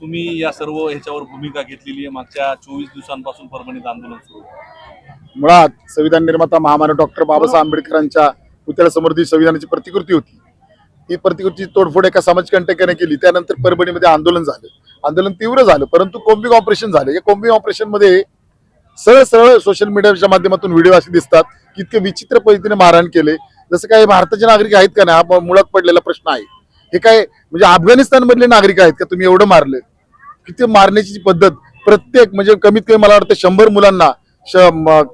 तुम्ही या सर्व ह्याच्यावर भूमिका घेतलेली आहे. मागच्या चोवीस दिवसांपासून परभणीत आंदोलन सुरू मुळात संविधान निर्माता महामानव डॉक्टर बाबासाहेब आंबेडकरांच्या पुतळ्यासमोर जी संविधानाची प्रतिकृती होती. ती प्रतिकृती तोडफोड एका समाजकंटकाने केली. त्यानंतर परभणीमध्ये आंदोलन झालं. आंदोलन तीव्र झालं परंतु कोम्बिंग ऑपरेशन झालं. या कोम्बिंग ऑपरेशनमध्ये सरळ सरळ सोशल मीडियाच्या माध्यमातून व्हिडिओ असे दिसतात की इतके विचित्र पद्धतीने मारहाण केले. जसं काही भारताचे नागरिक आहेत का नाही हा मुळात पडलेला प्रश्न आहे. हे काय म्हणजे अफगाणिस्तान मधले नागरिक आहेत का? तुम्ही एवढं मारले. किती मारण्याची पद्धत प्रत्येक म्हणजे कमीत कमी मला वाटतं शंभर मुलांना श-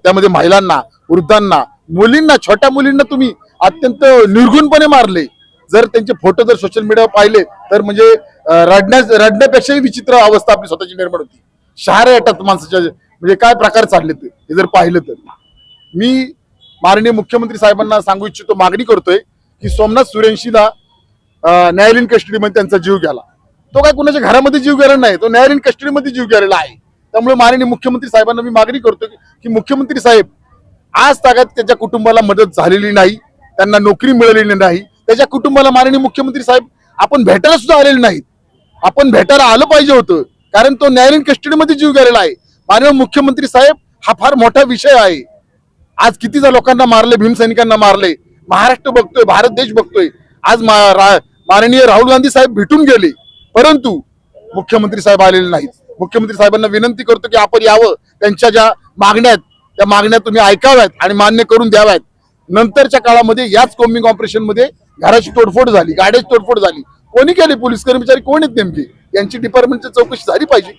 त्यामध्ये महिलांना वृद्धांना मुलींना छोट्या मुलींना तुम्ही अत्यंत निर्गुणपणे मारले. जर त्यांचे फोटो जर सोशल मीडियावर पाहिले तर म्हणजे रडण्या रडण्यापेक्षाही विचित्र अवस्था आपली स्वतःची निर्माण होती. शहारे येतात माणसाच्या म्हणजे काय प्रकार चालले ते हे जर पाहिलं तर. मी माननीय मुख्यमंत्री साहेबांना सांगू इच्छितो मागणी करतोय की सोमनाथ सुरेंशीला न्यायालयीन कस्टडीमध्ये त्यांचा जीव गेला. तो काय कुणाच्या घरामध्ये जीव गेला नाही तो न्यायालयीन कस्टडीमध्ये जीव गेलेला आहे. त्यामुळे माननीय मुख्यमंत्री साहेबांना मी मागणी करतो की- मुख्यमंत्री साहेब आज तागात त्याच्या कुटुंबाला मदत झालेली नाही त्यांना नोकरी मिळालेली नाही त्याच्या कुटुंबाला माननीय मुख्यमंत्री साहेब आपण भेटायला सुद्धा आलेले नाहीत. आपण भेटायला आलं पाहिजे होतं कारण तो न्यायालयीन कस्टडीमध्ये जीव गेलेला आहे. माननीय मुख्यमंत्री साहेब हा फार मोठा विषय आहे. आज किती लोकांना मारले भीमसैनिकांना मारले महाराष्ट्र बघतोय भारत देश बघतोय. आज माननीय राहुल गांधी साहेब भेटून गेले परंतु मुख्यमंत्री साहेब आलेले नाहीत. मुख्यमंत्री साहेबांना विनंती करतो की आपण यावं त्यांच्या ज्या मागण्या आहेत त्या मागण्या तुम्ही ऐकाव्यात आणि मान्य करून द्याव्यात. नंतरच्या काळामध्ये याच कोम्बिंग ऑपरेशनमध्ये घराची तोडफोड झाली गाड्याची तोडफोड झाली. कोणी केली पोलीस कर्मचारी? कोण आहेत नेमके? यांची डिपार्टमेंटची चौकशी झाली पाहिजे.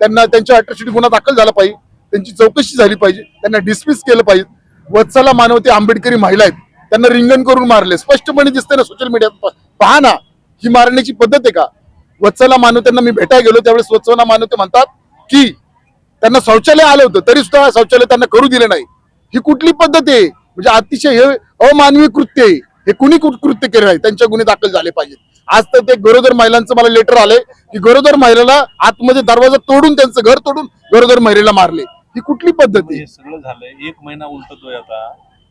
त्यांना त्यांच्या अट्रॉसिटी गुन्हा दाखल झाला पाहिजे. त्यांची चौकशी झाली पाहिजे. त्यांना डिसमिस केलं पाहिजे. वत्सला मानवते आंबेडकरी महिला आहेत. त्यांना रिंगण करून मारले. स्पष्टपणे दिसते ना सोशल मीडियात पहा ना ही मारण्याची पद्धत आहे का? वत्सला मानवत्यांना मी भेटायला गेलो त्यावेळेस वत्सला मानवते म्हणतात की त्यांना शौचालय आलं होतं तरी सुद्धा शौचालय त्यांना करू दिलं नाही. ही कुठली पद्धत आहे? म्हणजे अतिशय हे अमानवी कृत्य आहे. हे कुणी कृत्य केलं नाही? त्यांच्या गुन्हे दाखल झाले पाहिजेत. आज तर ते गरोदर महिलांचं मला लेटर आलंय की गरोदर महिलेला आतमध्ये दरवाजा तोडून त्यांचं घर तोडून गरोदर महिलेला मारले. ही कुठली पद्धत आहे? सगळं झालंय. एक महिना उलटतोय आता.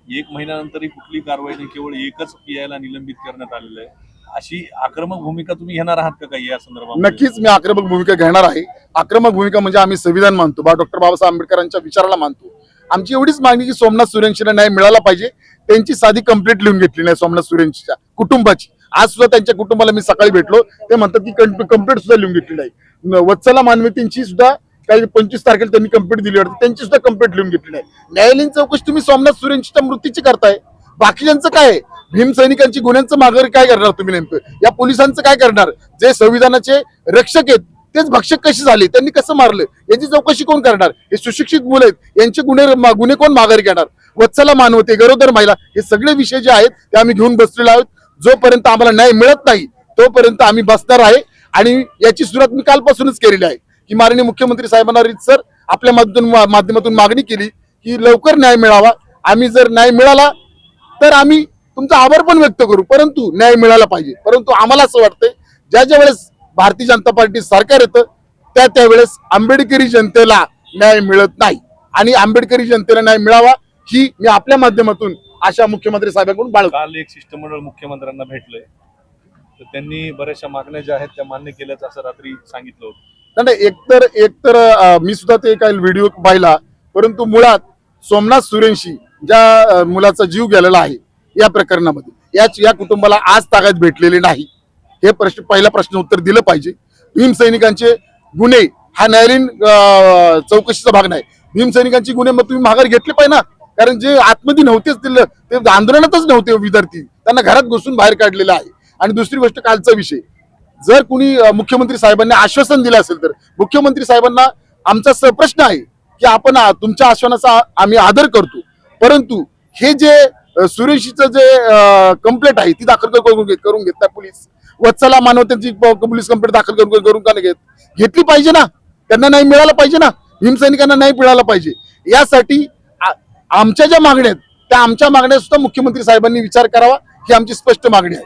एक महिन्यानंतरही कुठली कारवाई नाही केवळ एकच पीआयला निलंबित करण्यात आलेलं आहे. अशी आक्रमक भूमिका तुम्ही घेणार आहात का काही या संदर्भात नक्कीच मी आक्रमक भूमिका घेणार आहे. आक्रमक भूमिका म्हणजे आम्ही संविधान मानतो बा डॉक्टर बाबासाहेब आंबेडकरांच्या विचाराला मानतो. आमची एवढीच मागणी की सोमनाथ सुरेंशीला न्याय मिळाला पाहिजे. त्यांची साधी कंप्लेंट लिहून घेतली नाही सोमनाथ सुरेंशीच्या कुटुंबाची. आज सुद्धा त्यांच्या कुटुंबाला मी सकाळी भेटलो ते म्हणतात की कंप्लेंट सुद्धा लिहून घेतली नाही. वत्सला मानवतींची सुद्धा काही पंचवीस तारखेला त्यांनी कंप्लेंट दिली वाटते. त्यांची सुद्धा कंप्लेंट लिहून घेतली नाही. न्यायालयीन चौकशी तुम्ही सोमनाथ सुरेंशीच्या मृत्यूची करताय. बाकीच्यांचं काय आहे? भीम सैनिकांची गुन्ह्यांचं माघारी काय करणार तुम्ही नेमकं? या पोलिसांचं काय करणार? जे संविधानाचे रक्षक आहेत तेच भक्षक कसे झाले? त्यांनी कसं मारलं? याची चौकशी कोण करणार? हे सुशिक्षित मुलं आहेत. यांचे गुन्हे गुन्हे कोण माघारी घेणार? वत्सला मानवते गरोदर महिला हे सगळे विषय जे आहेत ते आम्ही घेऊन बसलेलो आहोत. जोपर्यंत आम्हाला न्याय मिळत नाही तोपर्यंत आम्ही बसणार आहे आणि याची सुरुवात मी कालपासूनच केलेली आहे. की माननीय मुख्यमंत्री साहेबांना सर आपल्या माध्यमातून माध्यमातून मागणी केली की लवकर न्याय मिळावा. आम्ही जर न्याय मिळाला तर आम्ही तुमचा आभार पण व्यक्त करू. परंतु न्याय मिळाला पाहिजे. परंतु आम्हाला असं वाटतंय ज्या ज्या वेळेस भारतीय जनता पार्टी सरकार येतं त्या त्यावेळेस आंबेडकरी जनतेला न्याय मिळत नाही. आणि आंबेडकरी जनतेला न्याय मिळावा ही मी आपल्या माध्यमातून अशा मुख्यमंत्री साहेबांकडून बाळगतो. काल एक शिष्टमंडळ मुख्यमंत्र्यांना भेटलंय. तर त्यांनी बऱ्याचशा मागण्या ज्या आहेत त्या मान्य केल्याचं असं रात्री सांगितलं होतं. नाही, एकतर एकतर मी सुद्धा ते काही व्हिडिओ पाहिला. परंतु मुळात सोमनाथ सुरेंशी ज्या मुलाचा जीव गेलेला आहे या प्रकरणामध्ये याच या कुटुंबाला आज ताकद भेटलेले नाही. हे प्रश्न पहिला प्रश्न उत्तर दिलं पाहिजे. भीमसैनिकांचे गुन्हे हा न्यायालयीन चौकशीचा भाग नाही. भीमसैनिकांची गुन्हे मग तुम्ही माघार घेतले पाहिजे ना. कारण जे आतमध्ये नव्हतेच दिलं ते आंदोलनातच नव्हते विद्यार्थी. त्यांना घरात घुसून बाहेर काढलेलं आहे. आणि दुसरी गोष्ट कालचा विषय. जर कुणी मुख्यमंत्री साहेबांनी आश्वासन दिलं असेल तर. मुख्यमंत्री साहेबांना आमचा प्रश्न आहे की आपण तुमच्या आश्वासनाचा आम्ही आदर करतो. परंतु हे जे सुरेशीचं जे कंप्लेंट आहे ती दाखल करून घेत करून घेत नाही पोलीस. वत्सला मानव त्यांची पोलीस कंप्लेंट दाखल करून करून का नाही घेत? घेतली पाहिजे ना. त्यांना नाही मिळालं पाहिजे ना. भीमसैनिकांना नाही मिळालं पाहिजे. यासाठी आमच्या ज्या मागण्या आहेत त्या आमच्या मागण्या सुद्धा मुख्यमंत्री साहेबांनी विचार करावा ही आमची स्पष्ट मागणी आहे.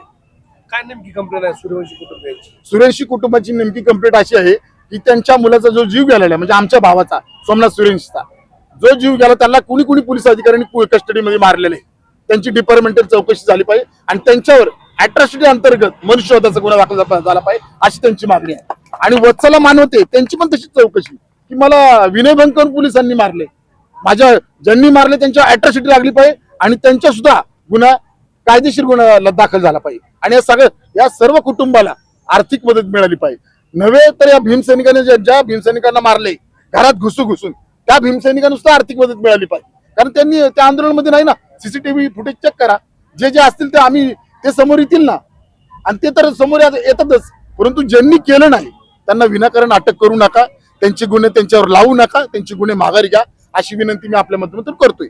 काय नेमकी कंप्लेंट आहे सूर्यवंशी कुटुंबियांची सुरेशी कुटुंबाची नेमकी कंप्लेंट अशी आहे की त्यांच्या मुलाचा जो जीव गेलेला आहे म्हणजे आमच्या भावाचा सोमनाथ सुरेशचा जो जीव गेला त्यांना कुणी कुणी पोलीस अधिकाऱ्यांनी कस्टडीमध्ये मारलेले. आहे. त्यांची डिपार्टमेंटल चौकशी झाली पाहिजे आणि त्यांच्यावर अट्रॉसिटी अंतर्गत मनुष्यवधाचा गुन्हा दाखल झाला पाहिजे अशी त्यांची मागणी आहे. आणि वत्सला मानवते त्यांची पण तशी चौकशी की मला विनयभंकर पोलिसांनी मारले. माझ्या ज्यांनी मारले त्यांच्या अट्रॉसिटी लागली पाहिजे आणि त्यांच्या सुद्धा गुन्हा कायदेशीर गुन्हा दाखल झाला पाहिजे. आणि या सगळं या सर्व कुटुंबाला आर्थिक मदत मिळाली पाहिजे. नव्हे तर या भीमसैनिकांनी ज्या- ज्या भीमसैनिकांना मारले घरात घुसू घुसून त्या भीमसैनिकांना आर्थिक मदत मिळाली पाहिजे. कारण त्यांनी त्या आंदोलनामध्ये नाही ना सीसीटीव्ही फुटेज चेक करा. जे जे असतील ते आम्ही ते समोर येतील ना. आणि ते तर समोर येतातच. परंतु ज्यांनी केलं नाही त्यांना विनाकारण अटक करू नका. त्यांचे गुन्हे त्यांच्यावर लावू नका. त्यांचे गुन्हे माघारी घ्या. अशी विनंती मी आपल्या माध्यमातून करतोय.